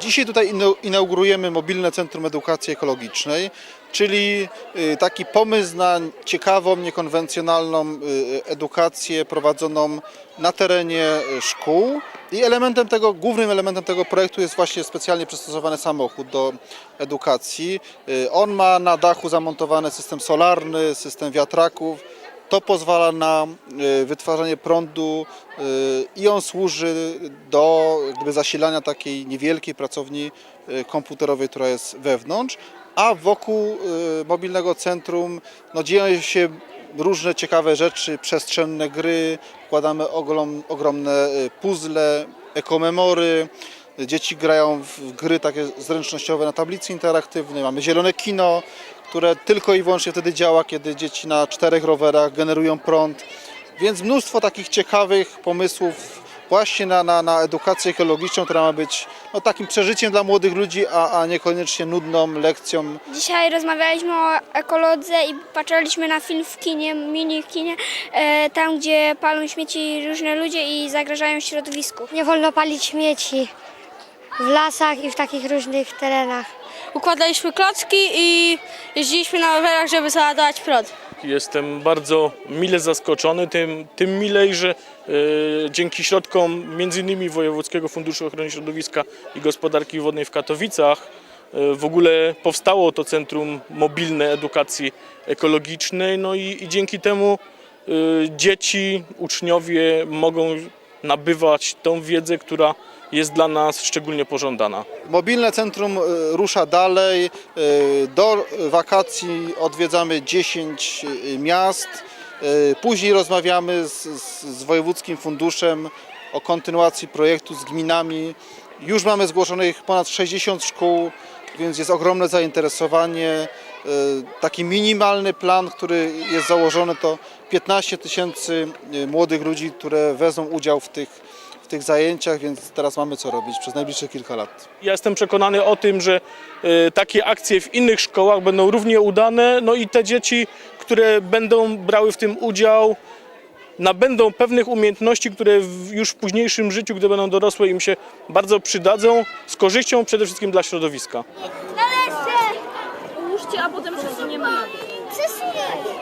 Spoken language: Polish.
Dzisiaj tutaj inaugurujemy mobilne Centrum Edukacji Ekologicznej, czyli y, taki pomysł na ciekawą, niekonwencjonalną y, edukację prowadzoną na terenie y, szkół. I elementem tego, głównym elementem tego projektu jest właśnie specjalnie przystosowany samochód do edukacji. On ma na dachu zamontowany system solarny, system wiatraków. To pozwala na y, wytwarzanie prądu y, i on służy do jak gdyby zasilania takiej niewielkiej pracowni y, komputerowej, która jest wewnątrz, a wokół mobilnego centrum no, dzieją się różne ciekawe rzeczy, przestrzenne gry, wkładamy ogrom, ogromne puzzle, ekomemory, Dzieci grają w gry takie zręcznościowe na tablicy interaktywnej. Mamy zielone kino, które tylko i wyłącznie wtedy działa, kiedy dzieci na czterech rowerach generują prąd. Więc mnóstwo takich ciekawych pomysłów właśnie na, na, na edukację ekologiczną, która ma być no, takim przeżyciem dla młodych ludzi, a, a niekoniecznie nudną lekcją Dzisiaj rozmawialiśmy o ekolodze i patrzyliśmy na film w kinie, mini kinie, e, tam gdzie palą śmieci różne ludzie i zagrażają środowisku. Nie wolno palić śmieci w lasach i w takich różnych terenach. układaliśmy klocki i jeździliśmy na rowerach, żeby załadować prąd. Jestem bardzo mile zaskoczony, tym, tym milej, że e, dzięki środkom m.in. Wojewódzkiego Funduszu Ochrony Środowiska i Gospodarki Wodnej w Katowicach e, w ogóle powstało to Centrum Mobilne Edukacji Ekologicznej. No i, i dzięki temu e, dzieci, uczniowie mogą nabywać tą wiedzę, która jest dla nas szczególnie pożądana. Mobilne centrum y, rusza dalej. Y, Do wakacji odwiedzamy 10 y, miast. Później rozmawiamy z, z Wojewódzkim Funduszem o kontynuacji projektu z gminami. Już mamy zgłoszonych ponad 60 szkół, więc jest ogromne zainteresowanie. Y, Taki minimalny plan, który jest założony, to 15 tysięcy y, młodych ludzi, które wezmą udział w tych, tych zajęciach, więc teraz mamy co robić przez najbliższe kilka lat. Ja jestem przekonany o tym, że e, takie akcje w innych szkołach będą równie udane, no i te dzieci, które będą brały w tym udział, nabędą pewnych umiejętności, które już w późniejszym życiu, gdy będą dorosłe, im się bardzo przydadzą, z korzyścią przede wszystkim dla środowiska a potem przesuniemy na dół. Przesuniemy.